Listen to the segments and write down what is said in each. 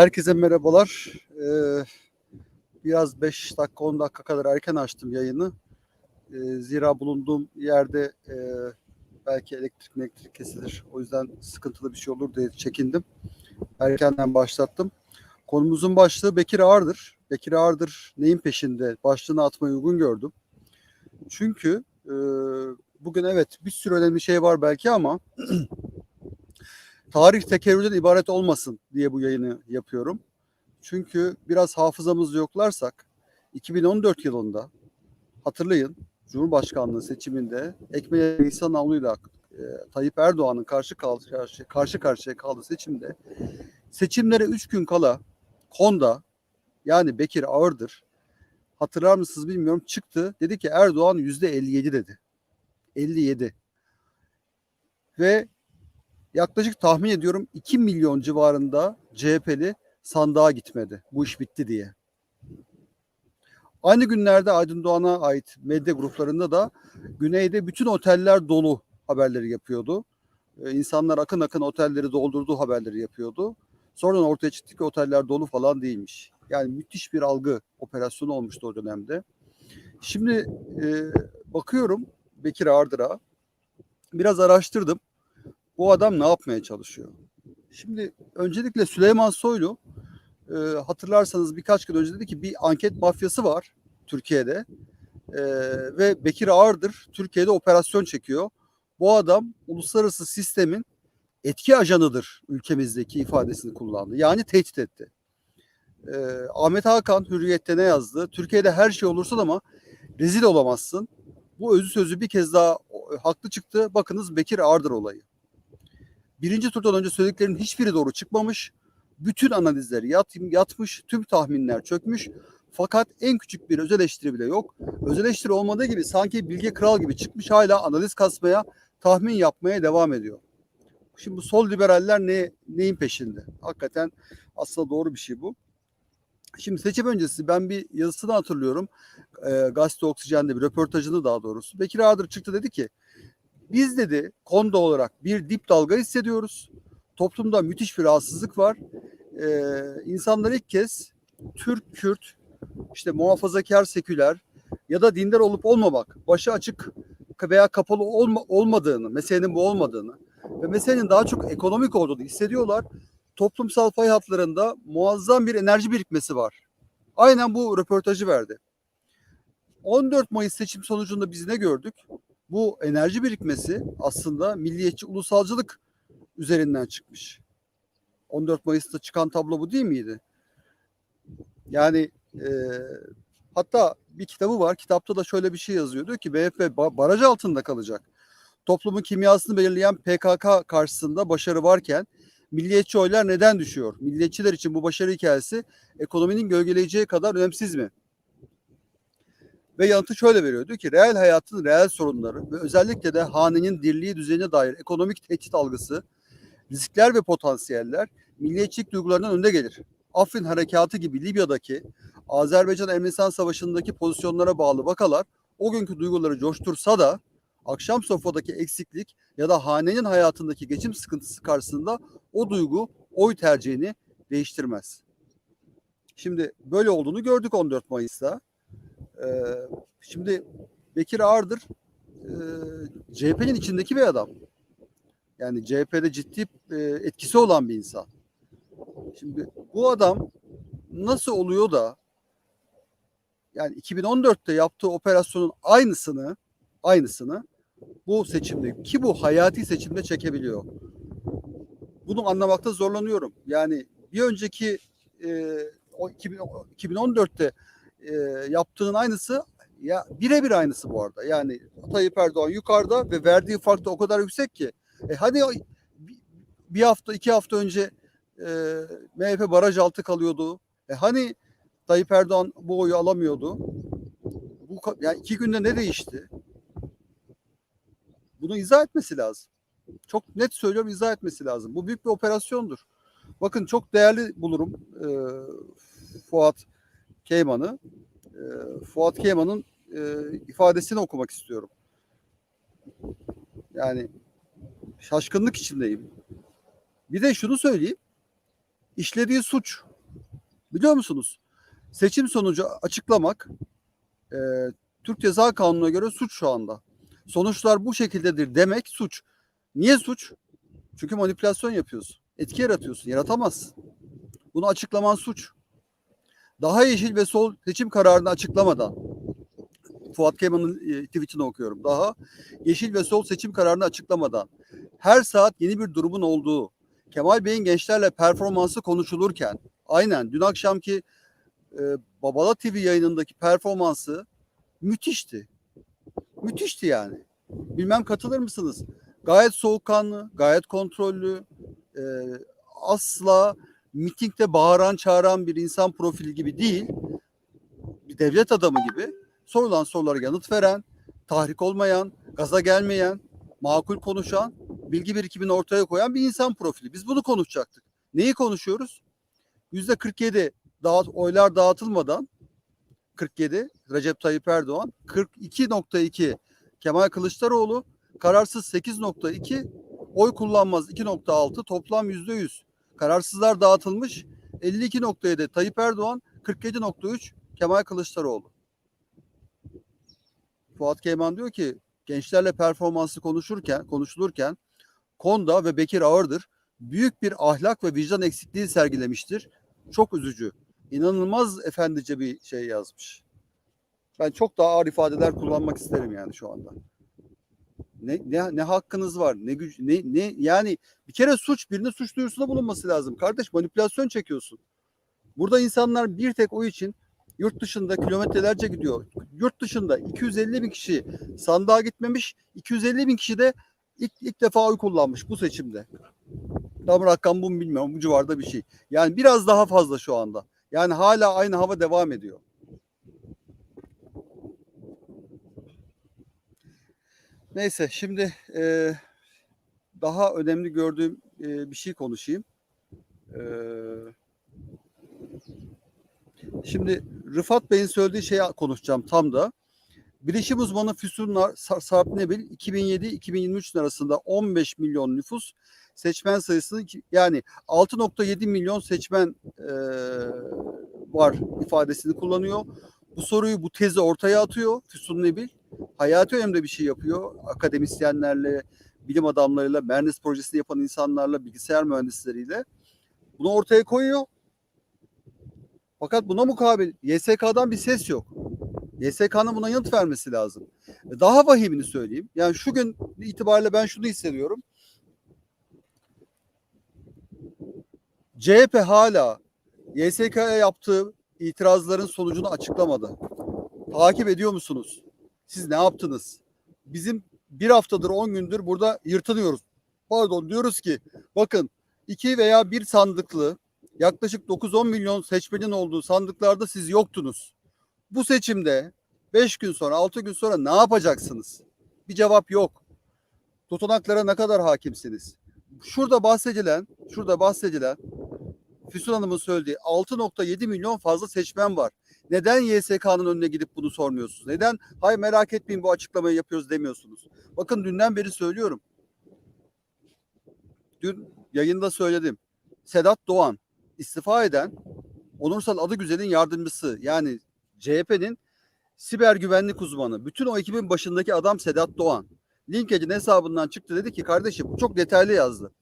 Herkese merhabalar. Ee, biraz 5 dakika 10 dakika kadar erken açtım yayını. Ee, zira bulunduğum yerde e, belki elektrik elektrik kesilir. O yüzden sıkıntılı bir şey olur diye çekindim. Erkenden başlattım. Konumuzun başlığı Bekir Ağırdır. Bekir Ağırdır neyin peşinde? Başlığını atmayı uygun gördüm. Çünkü e, bugün evet bir sürü önemli şey var belki ama tarih tekerrürden ibaret olmasın diye bu yayını yapıyorum. Çünkü biraz hafızamızı yoklarsak 2014 yılında hatırlayın Cumhurbaşkanlığı seçiminde Ekmeğe Nisan Avlu'yla e, Tayyip Erdoğan'ın karşı karşı, karşı karşıya kaldığı seçimde seçimlere 3 gün kala Konda yani Bekir Ağırdır hatırlar mısınız bilmiyorum çıktı dedi ki Erdoğan %57 dedi. 57. Ve yaklaşık tahmin ediyorum 2 milyon civarında CHP'li sandığa gitmedi. Bu iş bitti diye. Aynı günlerde Aydın Doğan'a ait medya gruplarında da güneyde bütün oteller dolu haberleri yapıyordu. Ee, insanlar akın akın otelleri doldurduğu haberleri yapıyordu. Sonradan ortaya çıktı ki oteller dolu falan değilmiş. Yani müthiş bir algı operasyonu olmuştu o dönemde. Şimdi e, bakıyorum Bekir Ardır'a biraz araştırdım bu adam ne yapmaya çalışıyor? Şimdi öncelikle Süleyman Soylu e, hatırlarsanız birkaç gün önce dedi ki bir anket mafyası var Türkiye'de e, ve Bekir Ağırdır Türkiye'de operasyon çekiyor. Bu adam uluslararası sistemin etki ajanıdır ülkemizdeki ifadesini kullandı. Yani tehdit etti. E, Ahmet Hakan Hürriyet'te ne yazdı? Türkiye'de her şey olursun ama rezil olamazsın. Bu özü sözü bir kez daha haklı çıktı. Bakınız Bekir Ağırdır olayı birinci turdan önce söylediklerinin hiçbiri doğru çıkmamış. Bütün analizler yat, yatmış, tüm tahminler çökmüş. Fakat en küçük bir öz eleştiri bile yok. Öz eleştiri olmadığı gibi sanki Bilge Kral gibi çıkmış hala analiz kasmaya, tahmin yapmaya devam ediyor. Şimdi bu sol liberaller ne, neyin peşinde? Hakikaten aslında doğru bir şey bu. Şimdi seçim öncesi ben bir yazısını hatırlıyorum. E, Gazete Oksijen'de bir röportajını daha doğrusu. Bekir Ağdır çıktı dedi ki biz dedi konuda olarak bir dip dalga hissediyoruz. Toplumda müthiş bir rahatsızlık var. Ee, insanlar ilk kez Türk, Kürt, işte muhafazakar, seküler ya da dindar olup olmamak, başı açık veya kapalı olma, olmadığını, meselenin bu olmadığını ve meselenin daha çok ekonomik olduğunu hissediyorlar. Toplumsal fay hatlarında muazzam bir enerji birikmesi var. Aynen bu röportajı verdi. 14 Mayıs seçim sonucunda biz ne gördük? Bu enerji birikmesi aslında milliyetçi ulusalcılık üzerinden çıkmış. 14 Mayıs'ta çıkan tablo bu değil miydi? Yani e, hatta bir kitabı var. Kitapta da şöyle bir şey yazıyor. Diyor ki BFP baraj altında kalacak. Toplumun kimyasını belirleyen PKK karşısında başarı varken milliyetçi oylar neden düşüyor? Milliyetçiler için bu başarı hikayesi ekonominin gölgeleyeceği kadar önemsiz mi? Ve yanıtı şöyle veriyor. Diyor ki reel hayatın reel sorunları ve özellikle de hanenin dirliği düzenine dair ekonomik tehdit algısı, riskler ve potansiyeller milliyetçilik duygularından önde gelir. Afrin Harekatı gibi Libya'daki Azerbaycan-Ermenistan Savaşı'ndaki pozisyonlara bağlı vakalar o günkü duyguları coştursa da akşam sofradaki eksiklik ya da hanenin hayatındaki geçim sıkıntısı karşısında o duygu oy tercihini değiştirmez. Şimdi böyle olduğunu gördük 14 Mayıs'ta. Ee, şimdi Bekir Ağırdır e, CHP'nin içindeki bir adam. Yani CHP'de ciddi e, etkisi olan bir insan. Şimdi bu adam nasıl oluyor da yani 2014'te yaptığı operasyonun aynısını aynısını bu seçimde ki bu hayati seçimde çekebiliyor. Bunu anlamakta zorlanıyorum. Yani bir önceki e, o 2000, 2014'te e, yaptığın aynısı ya birebir aynısı bu arada. Yani Tayyip Erdoğan yukarıda ve verdiği fark da o kadar yüksek ki. E hadi bir hafta iki hafta önce e, MHP baraj altı kalıyordu. E hani Tayyip Erdoğan bu oyu alamıyordu. Bu yani iki günde ne değişti? Bunu izah etmesi lazım. Çok net söylüyorum izah etmesi lazım. Bu büyük bir operasyondur. Bakın çok değerli bulurum e, Fuat Keyman'ı. E, Fuat Keyman'ın e, ifadesini okumak istiyorum. Yani şaşkınlık içindeyim. Bir de şunu söyleyeyim. işlediği suç. Biliyor musunuz? Seçim sonucu açıklamak e, Türk Ceza Kanunu'na göre suç şu anda. Sonuçlar bu şekildedir demek suç. Niye suç? Çünkü manipülasyon yapıyorsun. Etki yaratıyorsun. Yaratamazsın. Bunu açıklaman suç. Daha yeşil ve sol seçim kararını açıklamadan Fuat Kemal'ın e, tweetini okuyorum. Daha yeşil ve sol seçim kararını açıklamadan her saat yeni bir durumun olduğu Kemal Bey'in gençlerle performansı konuşulurken aynen dün akşamki e, Babala TV yayınındaki performansı müthişti. Müthişti yani. Bilmem katılır mısınız? Gayet soğukkanlı, gayet kontrollü, e, asla mitingde bağıran çağıran bir insan profili gibi değil, bir devlet adamı gibi sorulan sorulara yanıt veren, tahrik olmayan, gaza gelmeyen, makul konuşan, bilgi birikimini ortaya koyan bir insan profili. Biz bunu konuşacaktık. Neyi konuşuyoruz? Yüzde 47 dağıt, oylar dağıtılmadan 47 Recep Tayyip Erdoğan, 42.2 Kemal Kılıçdaroğlu, kararsız 8.2, oy kullanmaz 2.6, toplam %100. Kararsızlar dağıtılmış 52.7 Tayyip Erdoğan, 47.3 Kemal Kılıçdaroğlu. Fuat Keyman diyor ki gençlerle performansı konuşurken konuşulurken Konda ve Bekir Ağırdır büyük bir ahlak ve vicdan eksikliği sergilemiştir. Çok üzücü. İnanılmaz efendice bir şey yazmış. Ben çok daha ağır ifadeler kullanmak isterim yani şu anda. Ne, ne, ne hakkınız var? Ne güç ne ne yani bir kere suç birine suç duyurusunda bulunması lazım. Kardeş manipülasyon çekiyorsun. Burada insanlar bir tek o için yurt dışında kilometrelerce gidiyor. Yurt dışında 250 bin kişi sandığa gitmemiş, 250 bin kişi de ilk, ilk defa oy kullanmış bu seçimde. Tam rakam bunu bilmiyorum. Bu civarda bir şey. Yani biraz daha fazla şu anda. Yani hala aynı hava devam ediyor. Neyse şimdi e, daha önemli gördüğüm e, bir şey konuşayım. E, şimdi Rıfat Bey'in söylediği şeyi konuşacağım tam da. Bilişim uzmanı Füsun Sarp Nebil 2007-2023 arasında 15 milyon nüfus seçmen sayısını yani 6.7 milyon seçmen e, var ifadesini kullanıyor. Bu soruyu bu tezi ortaya atıyor Füsun Nebil. Hayati önemli bir şey yapıyor. Akademisyenlerle, bilim adamlarıyla, Mernis projesini yapan insanlarla, bilgisayar mühendisleriyle. Bunu ortaya koyuyor. Fakat buna mukabil YSK'dan bir ses yok. YSK'nın buna yanıt vermesi lazım. Daha vahimini söyleyeyim. Yani şu gün itibariyle ben şunu hissediyorum. CHP hala YSK'ya yaptığı itirazların sonucunu açıklamadı. Takip ediyor musunuz? Siz ne yaptınız? Bizim bir haftadır 10 gündür burada yırtınıyoruz. Pardon diyoruz ki bakın iki veya bir sandıklı yaklaşık 9-10 milyon seçmenin olduğu sandıklarda siz yoktunuz. Bu seçimde 5 gün sonra 6 gün sonra ne yapacaksınız? Bir cevap yok. Tutanaklara ne kadar hakimsiniz? Şurada bahsedilen, şurada bahsedilen Füsun Hanım'ın söylediği 6.7 milyon fazla seçmen var. Neden YSK'nın önüne gidip bunu sormuyorsunuz? Neden hay merak etmeyin bu açıklamayı yapıyoruz demiyorsunuz? Bakın dünden beri söylüyorum. Dün yayında söyledim. Sedat Doğan istifa eden Onursal Adıgüzel'in yardımcısı yani CHP'nin siber güvenlik uzmanı. Bütün o ekibin başındaki adam Sedat Doğan. LinkedIn hesabından çıktı dedi ki kardeşim çok detaylı yazdı.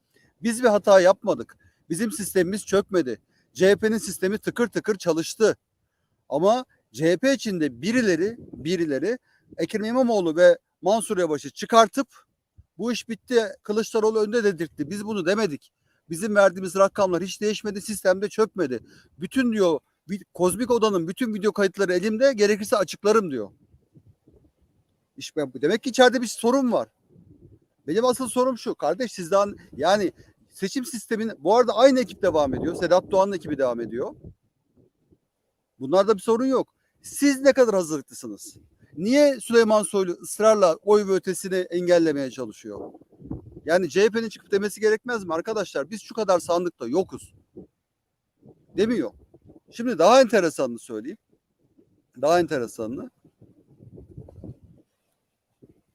Biz bir hata yapmadık. Bizim sistemimiz çökmedi. CHP'nin sistemi tıkır tıkır çalıştı. Ama CHP içinde birileri birileri Ekrem İmamoğlu ve Mansur Yavaş'ı çıkartıp bu iş bitti Kılıçdaroğlu önde dedirtti. Biz bunu demedik. Bizim verdiğimiz rakamlar hiç değişmedi. Sistemde çökmedi. Bütün diyor bir- Kozmik Oda'nın bütün video kayıtları elimde gerekirse açıklarım diyor. Bu demek ki içeride bir sorun var. Benim asıl sorum şu. Kardeş sizden yani seçim sistemin bu arada aynı ekip devam ediyor. Sedat Doğan'ın ekibi devam ediyor. Bunlarda bir sorun yok. Siz ne kadar hazırlıklısınız? Niye Süleyman Soylu ısrarla oy ve ötesini engellemeye çalışıyor? Yani CHP'nin çıkıp demesi gerekmez mi arkadaşlar? Biz şu kadar sandıkta yokuz. Demiyor. Şimdi daha enteresanını söyleyeyim. Daha enteresanını.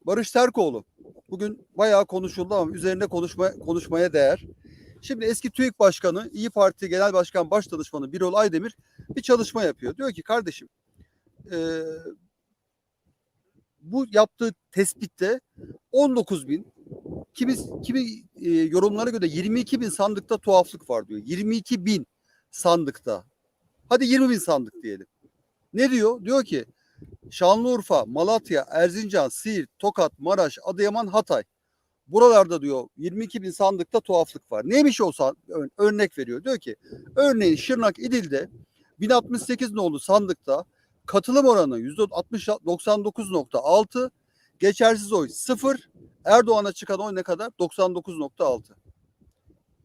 Barış Terkoğlu. Bugün bayağı konuşuldu ama üzerinde konuşma, konuşmaya değer. Şimdi eski TÜİK Başkanı, İyi Parti Genel Başkan Baş Danışmanı Birol Aydemir bir çalışma yapıyor. Diyor ki kardeşim e, bu yaptığı tespitte 19 bin kimi, kimi e, yorumlara göre 22 bin sandıkta tuhaflık var diyor. 22 bin sandıkta. Hadi 20 bin sandık diyelim. Ne diyor? Diyor ki Şanlıurfa, Malatya, Erzincan, Siirt, Tokat, Maraş, Adıyaman, Hatay. Buralarda diyor 22 bin sandıkta tuhaflık var. Neymiş o örnek veriyor. Diyor ki örneğin Şırnak İdil'de 1068 nolu sandıkta katılım oranı %99.6 geçersiz oy 0 Erdoğan'a çıkan oy ne kadar? 99.6.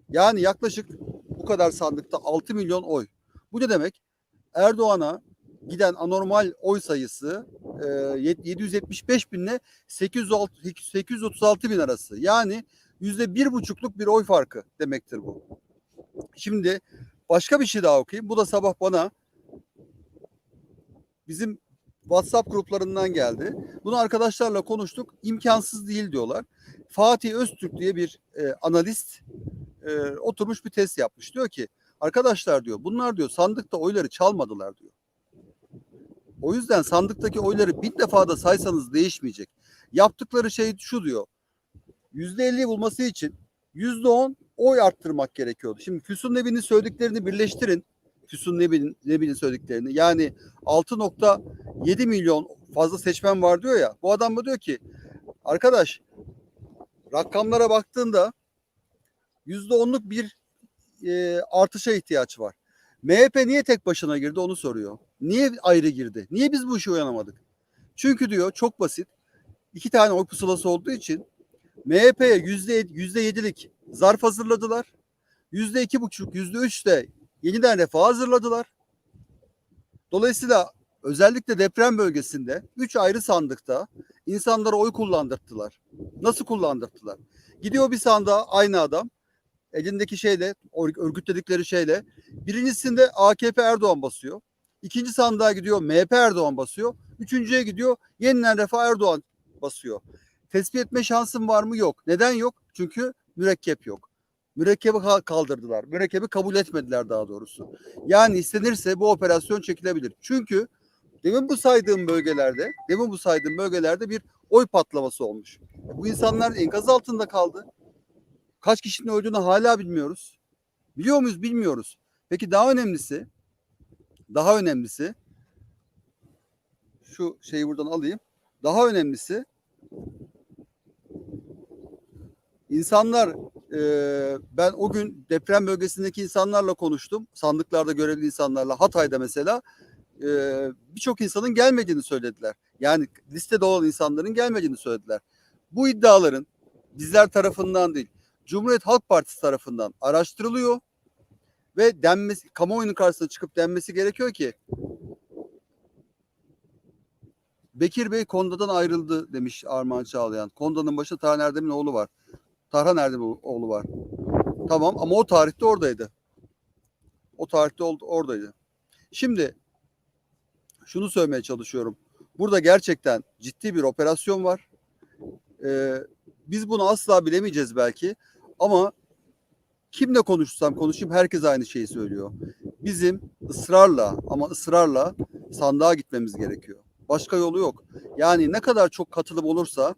Yani yaklaşık bu kadar sandıkta 6 milyon oy. Bu ne demek? Erdoğan'a giden anormal oy sayısı e, yet- 775 binle 806 836 bin arası. Yani yüzde bir buçukluk bir oy farkı demektir bu. Şimdi başka bir şey daha okuyayım. Bu da sabah bana bizim WhatsApp gruplarından geldi. Bunu arkadaşlarla konuştuk. İmkansız değil diyorlar. Fatih Öztürk diye bir e, analist e, oturmuş bir test yapmış. Diyor ki arkadaşlar diyor bunlar diyor sandıkta oyları çalmadılar diyor. O yüzden sandıktaki oyları bir defa da saysanız değişmeyecek. Yaptıkları şey şu diyor. Yüzde elli bulması için yüzde on oy arttırmak gerekiyordu. Şimdi Füsun Nebi'nin söylediklerini birleştirin. Füsun Nebi'nin Nebi'nin söylediklerini. Yani 6.7 milyon fazla seçmen var diyor ya. Bu adam da diyor ki arkadaş rakamlara baktığında yüzde onluk bir e, artışa ihtiyaç var. MHP niye tek başına girdi onu soruyor. Niye ayrı girdi? Niye biz bu işe uyanamadık? Çünkü diyor çok basit. İki tane oy pusulası olduğu için MHP'ye yüzde yüzde yedilik zarf hazırladılar. Yüzde iki buçuk, yüzde üç de yeniden refah hazırladılar. Dolayısıyla özellikle deprem bölgesinde üç ayrı sandıkta insanlara oy kullandırttılar. Nasıl kullandırttılar? Gidiyor bir sandığa aynı adam elindeki şeyle örgütledikleri şeyle birincisinde AKP Erdoğan basıyor. İkinci sandığa gidiyor MHP Erdoğan basıyor. Üçüncüye gidiyor yeniden Refah Erdoğan basıyor. Tespit etme şansın var mı? Yok. Neden yok? Çünkü mürekkep yok. Mürekkebi ka- kaldırdılar. Mürekkebi kabul etmediler daha doğrusu. Yani istenirse bu operasyon çekilebilir. Çünkü demin bu saydığım bölgelerde, demin bu saydığım bölgelerde bir oy patlaması olmuş. Bu insanlar enkaz altında kaldı. Kaç kişinin öldüğünü hala bilmiyoruz. Biliyor muyuz? Bilmiyoruz. Peki daha önemlisi, daha önemlisi şu şeyi buradan alayım. Daha önemlisi insanlar e, ben o gün deprem bölgesindeki insanlarla konuştum. Sandıklarda görevli insanlarla Hatay'da mesela e, birçok insanın gelmediğini söylediler. Yani listede olan insanların gelmediğini söylediler. Bu iddiaların bizler tarafından değil, Cumhuriyet Halk Partisi tarafından araştırılıyor ve denmesi, kamuoyunun karşısına çıkıp denmesi gerekiyor ki Bekir Bey Konda'dan ayrıldı demiş Armağan Çağlayan. Konda'nın başında Tarhan Erdem'in oğlu var. Tarhan Erdem'in oğlu var. Tamam ama o tarihte oradaydı. O tarihte oradaydı. Şimdi şunu söylemeye çalışıyorum. Burada gerçekten ciddi bir operasyon var. Ee, biz bunu asla bilemeyeceğiz belki. Ama kimle konuşsam konuşayım herkes aynı şeyi söylüyor. Bizim ısrarla ama ısrarla sandığa gitmemiz gerekiyor. Başka yolu yok. Yani ne kadar çok katılım olursa,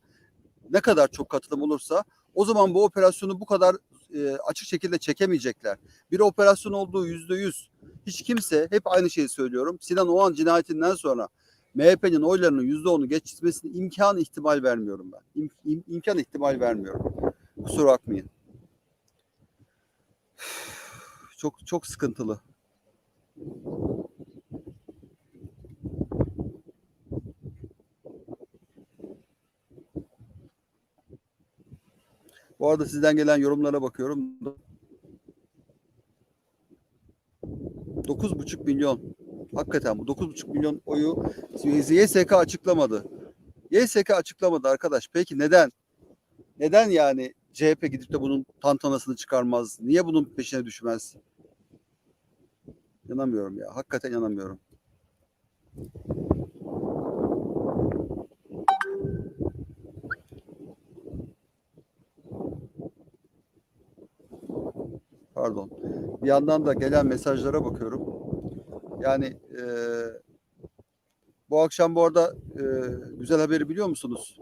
ne kadar çok katılım olursa o zaman bu operasyonu bu kadar e, açık şekilde çekemeyecekler. Bir operasyon olduğu yüzde yüz. Hiç kimse hep aynı şeyi söylüyorum. Sinan Oğan cinayetinden sonra MHP'nin oylarının yüzde onu geçmesine imkan ihtimal vermiyorum ben. İm, im- imkan ihtimal vermiyorum. Kusura bakmayın. Çok çok sıkıntılı. Bu arada sizden gelen yorumlara bakıyorum. 9,5 milyon. Hakikaten bu 9,5 milyon oyu YSK açıklamadı. YSK açıklamadı arkadaş. Peki neden? Neden yani CHP gidip de bunun tantanasını çıkarmaz? Niye bunun peşine düşmez? İnanamıyorum ya. Hakikaten inanamıyorum. pardon. Bir yandan da gelen mesajlara bakıyorum. Yani e, bu akşam bu arada e, güzel haberi biliyor musunuz?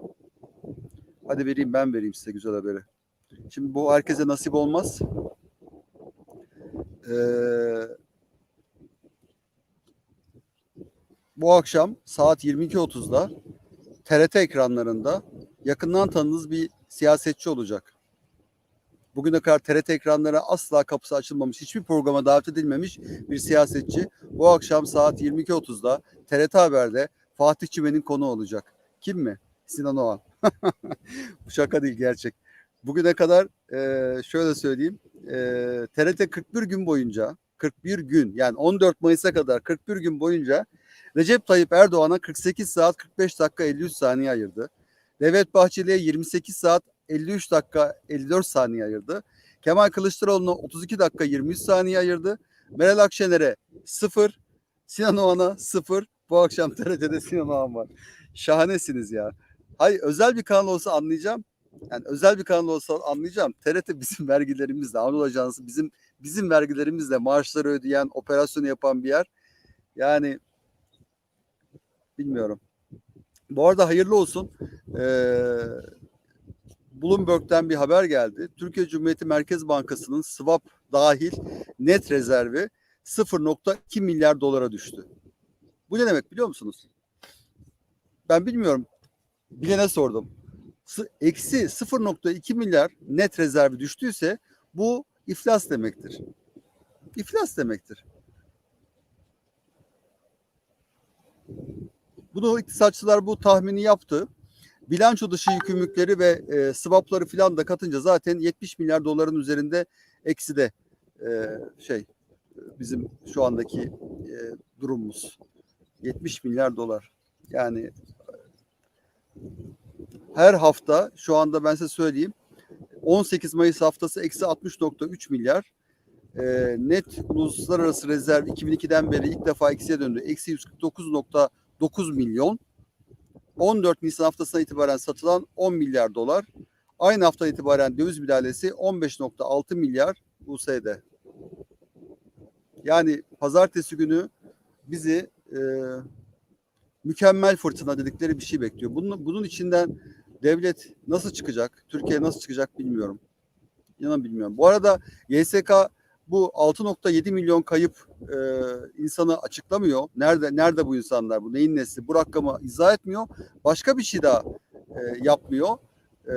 Hadi vereyim ben vereyim size güzel haberi. Şimdi bu herkese nasip olmaz. Ee, bu akşam saat 22.30'da TRT ekranlarında yakından tanıdığınız bir siyasetçi olacak. Bugüne kadar TRT ekranlara asla kapısı açılmamış, hiçbir programa davet edilmemiş bir siyasetçi. Bu akşam saat 22.30'da TRT Haber'de Fatih Çimen'in konu olacak. Kim mi? Sinan Oğan. Bu şaka değil gerçek. Bugüne kadar e, şöyle söyleyeyim. E, TRT 41 gün boyunca 41 gün yani 14 Mayıs'a kadar 41 gün boyunca Recep Tayyip Erdoğan'a 48 saat 45 dakika 53 saniye ayırdı. Devlet Bahçeli'ye 28 saat 53 dakika 54 saniye ayırdı. Kemal Kılıçdaroğlu'na 32 dakika 23 saniye ayırdı. Meral Akşener'e 0, Sinan Oğan'a 0. Bu akşam TRT'de Sinan Oğan var. Şahanesiniz ya. Hayır özel bir kanal olsa anlayacağım. Yani özel bir kanal olsa anlayacağım. TRT bizim vergilerimizle, Anadolu Ajansı bizim bizim vergilerimizle maaşları ödeyen, operasyonu yapan bir yer. Yani bilmiyorum. Bu arada hayırlı olsun. Ee, Bloomberg'den bir haber geldi. Türkiye Cumhuriyeti Merkez Bankası'nın swap dahil net rezervi 0.2 milyar dolara düştü. Bu ne demek biliyor musunuz? Ben bilmiyorum. Bilene sordum. Eksi 0.2 milyar net rezervi düştüyse bu iflas demektir. İflas demektir. Bunu iktisatçılar bu tahmini yaptı. Bilanço dışı yükümlülükleri ve e, swapları filan da katınca zaten 70 milyar doların üzerinde ekside e, şey bizim şu andaki e, durumumuz. 70 milyar dolar. Yani her hafta şu anda ben size söyleyeyim 18 Mayıs haftası eksi 60.3 milyar. E, net uluslararası rezerv 2002'den beri ilk defa eksiye döndü. Eksi 149.9 milyon. 14 Nisan haftasına itibaren satılan 10 milyar dolar. Aynı hafta itibaren döviz müdahalesi 15.6 milyar USD. Yani pazartesi günü bizi e, mükemmel fırtına dedikleri bir şey bekliyor. Bunun, bunun içinden devlet nasıl çıkacak, Türkiye nasıl çıkacak bilmiyorum. İnan bilmiyorum. Bu arada YSK bu 6.7 milyon kayıp e, insanı açıklamıyor. Nerede nerede bu insanlar? Bu neyin nesli? Bu rakamı izah etmiyor. Başka bir şey daha e, yapmıyor. E,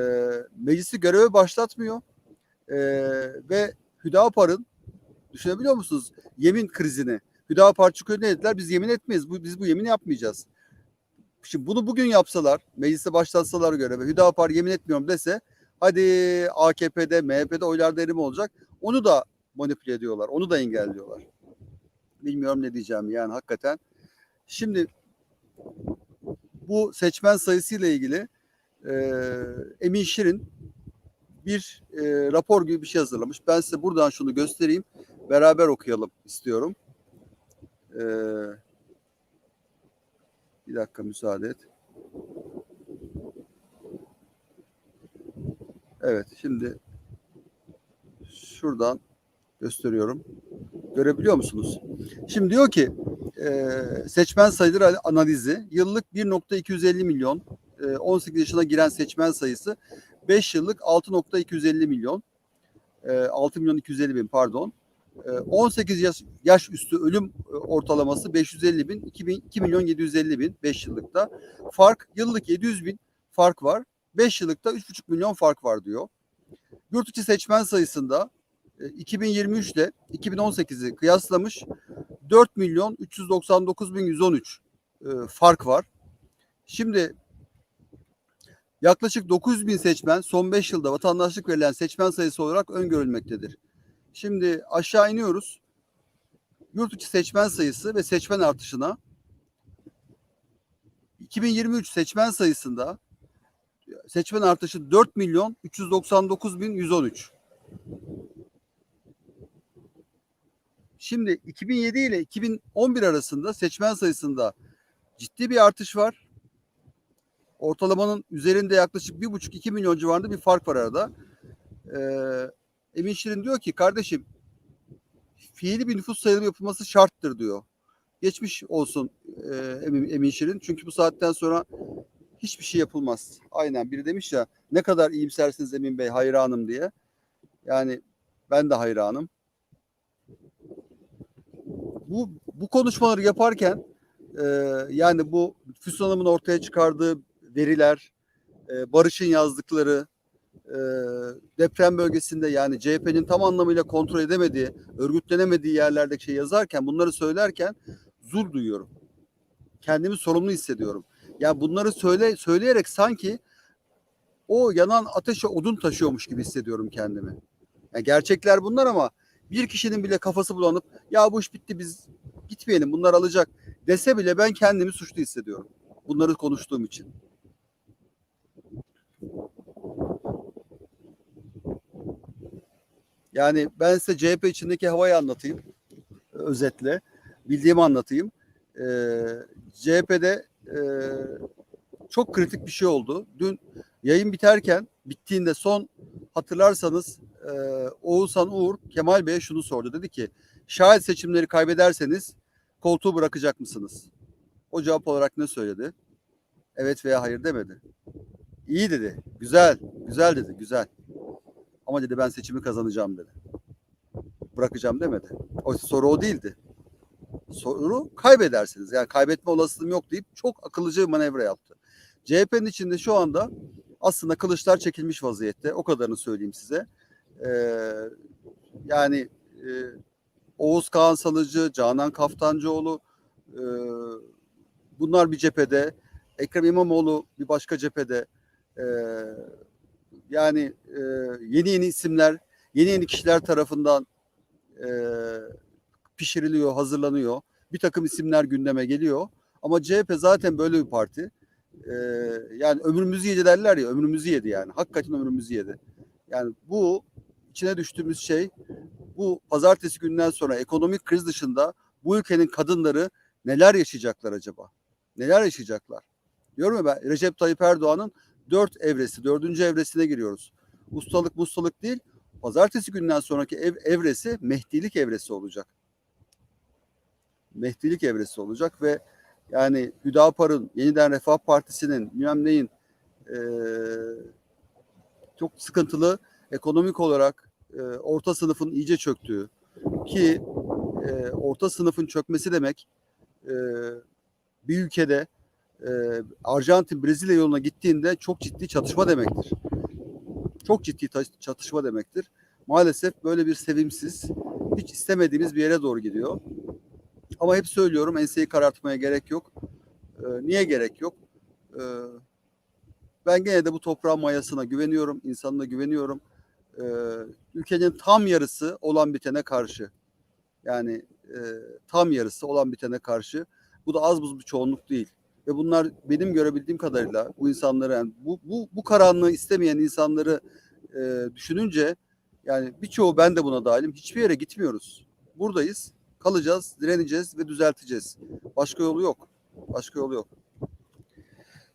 meclisi göreve başlatmıyor. E, ve Hüdapar'ın düşünebiliyor musunuz? Yemin krizini. Hüdapar çıkıyor ne dediler? Biz yemin etmeyiz. Bu, biz bu yemini yapmayacağız. Şimdi bunu bugün yapsalar, meclise başlatsalar göreve, Hüdapar yemin etmiyorum dese, hadi AKP'de, MHP'de oylar derim olacak. Onu da manipüle ediyorlar. Onu da engelliyorlar. Bilmiyorum ne diyeceğim yani hakikaten. Şimdi bu seçmen sayısıyla ilgili e, Emin Şirin bir e, rapor gibi bir şey hazırlamış. Ben size buradan şunu göstereyim. Beraber okuyalım istiyorum. E, bir dakika müsaade et. Evet şimdi şuradan gösteriyorum. Görebiliyor musunuz? Şimdi diyor ki e, seçmen sayıları analizi yıllık 1.250 milyon e, 18 yaşına giren seçmen sayısı 5 yıllık 6.250 milyon e, 6 milyon 250 bin pardon e, 18 yaş, yaş üstü ölüm e, ortalaması 550 bin 2, bin, 2 milyon 750 bin 5 yıllıkta fark yıllık 700 bin fark var 5 yıllıkta 3,5 milyon fark var diyor. Yurt içi seçmen sayısında 2023 ile 2018'i kıyaslamış 4 milyon 399 bin 113 e, fark var. Şimdi yaklaşık 900 bin seçmen son 5 yılda vatandaşlık verilen seçmen sayısı olarak öngörülmektedir. Şimdi aşağı iniyoruz. Yurt içi seçmen sayısı ve seçmen artışına 2023 seçmen sayısında seçmen artışı 4 milyon 399 bin 113. Şimdi 2007 ile 2011 arasında seçmen sayısında ciddi bir artış var. Ortalamanın üzerinde yaklaşık 1,5-2 milyon civarında bir fark var arada. Ee, Emin Şirin diyor ki kardeşim fiili bir nüfus sayılımı yapılması şarttır diyor. Geçmiş olsun e, Emin, Şirin. Çünkü bu saatten sonra hiçbir şey yapılmaz. Aynen biri demiş ya ne kadar iyimsersiniz Emin Bey hayranım diye. Yani ben de hayranım. Bu bu konuşmaları yaparken e, yani bu Füsun Hanım'ın ortaya çıkardığı veriler, e, Barış'ın yazdıkları, e, deprem bölgesinde yani CHP'nin tam anlamıyla kontrol edemediği, örgütlenemediği yerlerdeki şey yazarken, bunları söylerken zul duyuyorum. Kendimi sorumlu hissediyorum. Yani bunları söyle söyleyerek sanki o yanan ateşe odun taşıyormuş gibi hissediyorum kendimi. Yani gerçekler bunlar ama bir kişinin bile kafası bulanıp ya bu iş bitti biz gitmeyelim bunlar alacak dese bile ben kendimi suçlu hissediyorum. Bunları konuştuğum için. Yani ben size CHP içindeki havayı anlatayım. Özetle. Bildiğimi anlatayım. Ee, CHP'de e, çok kritik bir şey oldu. Dün yayın biterken bittiğinde son hatırlarsanız e, Oğuzhan Uğur Kemal Bey'e şunu sordu. Dedi ki şayet seçimleri kaybederseniz koltuğu bırakacak mısınız? O cevap olarak ne söyledi? Evet veya hayır demedi. İyi dedi. Güzel. Güzel dedi. Güzel. Ama dedi ben seçimi kazanacağım dedi. Bırakacağım demedi. O soru o değildi. Soru kaybedersiniz. Yani kaybetme olasılığım yok deyip çok akıllıca bir manevra yaptı. CHP'nin içinde şu anda aslında kılıçlar çekilmiş vaziyette. O kadarını söyleyeyim size. Ee, yani e, Oğuz Kağan Salıcı, Canan Kaftancıoğlu e, bunlar bir cephede. Ekrem İmamoğlu bir başka cephede. E, yani e, yeni yeni isimler, yeni yeni kişiler tarafından e, pişiriliyor, hazırlanıyor. Bir takım isimler gündeme geliyor. Ama CHP zaten böyle bir parti. E, yani ömrümüzü yedi derler ya, ömrümüzü yedi yani. Hakikaten ömrümüzü yedi. Yani bu içine düştüğümüz şey bu pazartesi günden sonra ekonomik kriz dışında bu ülkenin kadınları neler yaşayacaklar acaba? Neler yaşayacaklar? Diyorum ya ben Recep Tayyip Erdoğan'ın dört evresi, dördüncü evresine giriyoruz. Ustalık mustalık değil, pazartesi günden sonraki ev, evresi Mehdilik evresi olacak. Mehdilik evresi olacak ve yani Hüdapar'ın, Yeniden Refah Partisi'nin, bilmem neyin e, çok sıkıntılı ekonomik olarak e, orta sınıfın iyice çöktüğü ki e, orta sınıfın çökmesi demek e, bir ülkede e, Arjantin Brezilya yoluna gittiğinde çok ciddi çatışma demektir. Çok ciddi çatışma demektir. Maalesef böyle bir sevimsiz, hiç istemediğimiz bir yere doğru gidiyor. Ama hep söylüyorum enseyi karartmaya gerek yok. E, niye gerek yok? E, ben gene de bu toprağın mayasına güveniyorum, insanına güveniyorum. Ülkenin tam yarısı olan bitene karşı. Yani e, tam yarısı olan bitene karşı. Bu da az buz bir çoğunluk değil. Ve bunlar benim görebildiğim kadarıyla bu insanları yani bu, bu, bu karanlığı istemeyen insanları e, düşününce yani birçoğu ben de buna dahilim. Hiçbir yere gitmiyoruz. Buradayız. Kalacağız, direneceğiz ve düzelteceğiz. Başka yolu yok. Başka yolu yok.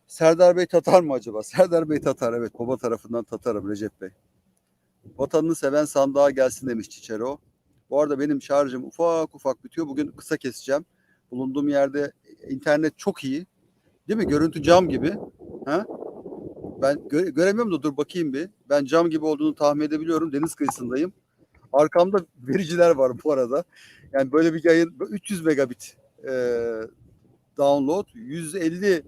Serdar Bey Tatar mı acaba? Serdar Bey Tatar evet baba tarafından Tatarım Recep Bey. Vatanını seven sandığa gelsin demiş Çiçero. Bu arada benim şarjım ufak ufak bitiyor. Bugün kısa keseceğim. Bulunduğum yerde internet çok iyi. Değil mi? Görüntü cam gibi. Ha? Ben gö- göremiyorum da dur bakayım bir. Ben cam gibi olduğunu tahmin edebiliyorum. Deniz kıyısındayım. Arkamda vericiler var bu arada. Yani böyle bir yayın 300 megabit e, download, 150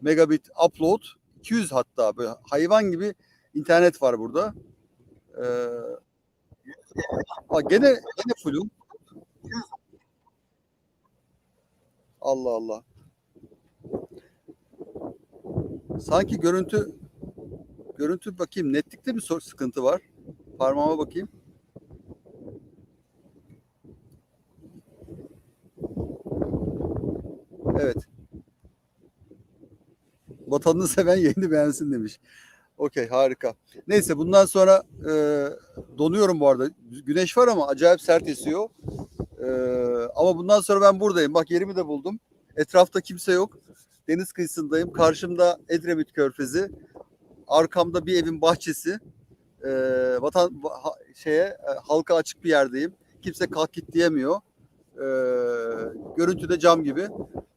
megabit upload, 200 hatta böyle hayvan gibi internet var burada. Ee, gene gene fullüm. Allah Allah. Sanki görüntü görüntü bakayım netlikte bir sor- sıkıntı var. Parmağıma bakayım. Evet. Vatanını seven yayını beğensin demiş. Okey harika. Neyse bundan sonra e, donuyorum bu arada. Güneş var ama acayip sert esiyor. E, ama bundan sonra ben buradayım. Bak yerimi de buldum. Etrafta kimse yok. Deniz kıyısındayım. Karşımda Edremit Körfezi. Arkamda bir evin bahçesi. E, vatan ha- şeye e, halka açık bir yerdeyim. kimse kalk git diyemiyor. Ee, görüntüde cam gibi.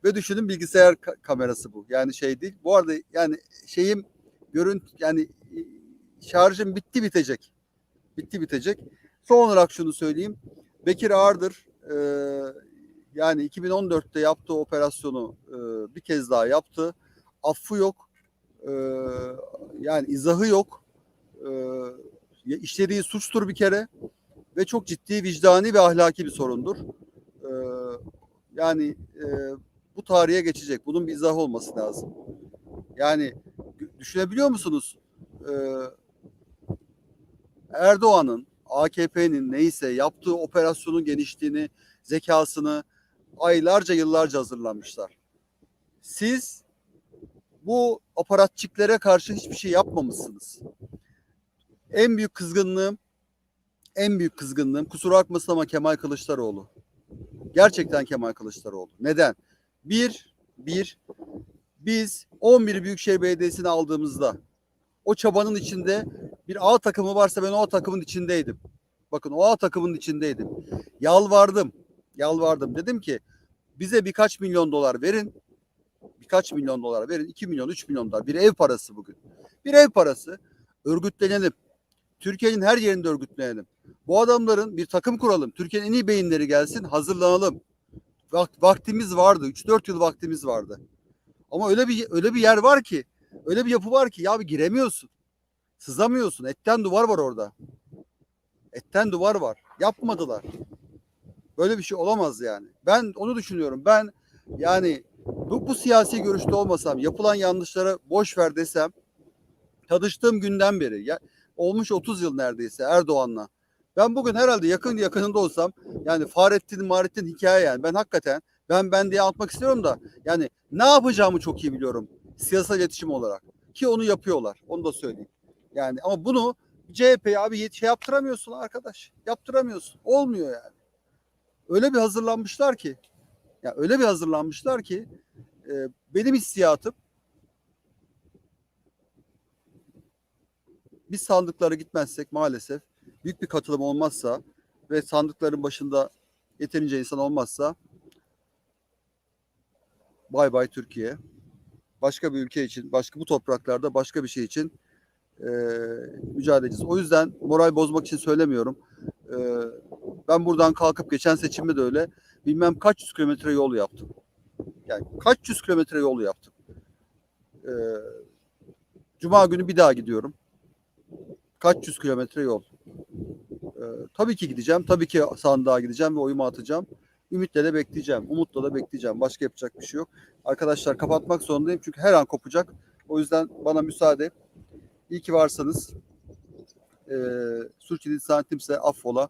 Ve düşünün bilgisayar ka- kamerası bu. Yani şey değil. Bu arada yani şeyim görüntü yani e, şarjım bitti bitecek. Bitti bitecek. Son olarak şunu söyleyeyim. Bekir Ağırdır e, yani 2014'te yaptığı operasyonu e, bir kez daha yaptı. Affı yok. E, yani izahı yok. E, işlediği suçtur bir kere ve çok ciddi vicdani ve ahlaki bir sorundur. E, yani e, bu tarihe geçecek. Bunun bir izahı olması lazım. Yani düşünebiliyor musunuz? E, Erdoğan'ın, AKP'nin neyse yaptığı operasyonun genişliğini, zekasını aylarca yıllarca hazırlanmışlar. Siz bu aparatçiklere karşı hiçbir şey yapmamışsınız. En büyük kızgınlığım, en büyük kızgınlığım kusura bakmasın ama Kemal Kılıçdaroğlu. Gerçekten Kemal Kılıçdaroğlu. Neden? Bir, bir, biz 11 Büyükşehir Belediyesi'ni aldığımızda o çabanın içinde bir A takımı varsa ben o A takımın içindeydim. Bakın o A takımın içindeydim. Yalvardım. Yalvardım. Dedim ki bize birkaç milyon dolar verin. Birkaç milyon dolar verin. 2 milyon, 3 milyon dolar. Bir ev parası bugün. Bir ev parası. Örgütlenelim. Türkiye'nin her yerinde örgütlenelim. Bu adamların bir takım kuralım. Türkiye'nin en iyi beyinleri gelsin. Hazırlanalım. Vak- vaktimiz vardı. 3-4 yıl vaktimiz vardı. Ama öyle bir öyle bir yer var ki, öyle bir yapı var ki ya bir giremiyorsun. Sızamıyorsun. Etten duvar var orada. Etten duvar var. Yapmadılar. Böyle bir şey olamaz yani. Ben onu düşünüyorum. Ben yani bu, bu siyasi görüşte olmasam, yapılan yanlışlara boş ver desem, tanıştığım günden beri, ya, olmuş 30 yıl neredeyse Erdoğan'la. Ben bugün herhalde yakın yakınında olsam, yani Fahrettin Marettin hikaye yani. Ben hakikaten, ben ben diye anlatmak istiyorum da, yani ne yapacağımı çok iyi biliyorum. Siyasal iletişim olarak. Ki onu yapıyorlar. Onu da söyleyeyim. Yani ama bunu CHP'ye abi şey yaptıramıyorsun arkadaş. Yaptıramıyorsun. Olmuyor yani. Öyle bir hazırlanmışlar ki. Ya öyle bir hazırlanmışlar ki e, benim hissiyatım biz sandıklara gitmezsek maalesef büyük bir katılım olmazsa ve sandıkların başında yeterince insan olmazsa bay bay Türkiye. Başka bir ülke için, başka bu topraklarda başka bir şey için e, mücadele edeceğiz. O yüzden moral bozmak için söylemiyorum. E, ben buradan kalkıp geçen seçimde de öyle bilmem kaç yüz kilometre yol yaptım. Yani kaç yüz kilometre yol yaptım. E, Cuma günü bir daha gidiyorum. Kaç yüz kilometre yol. E, tabii ki gideceğim. Tabii ki sandığa gideceğim ve oyumu atacağım. Ümitle de bekleyeceğim. Umutla da bekleyeceğim. Başka yapacak bir şey yok. Arkadaşlar kapatmak zorundayım çünkü her an kopacak. O yüzden bana müsaade. İyi ki varsanız. Ee, Sürçülisan ettimse affola.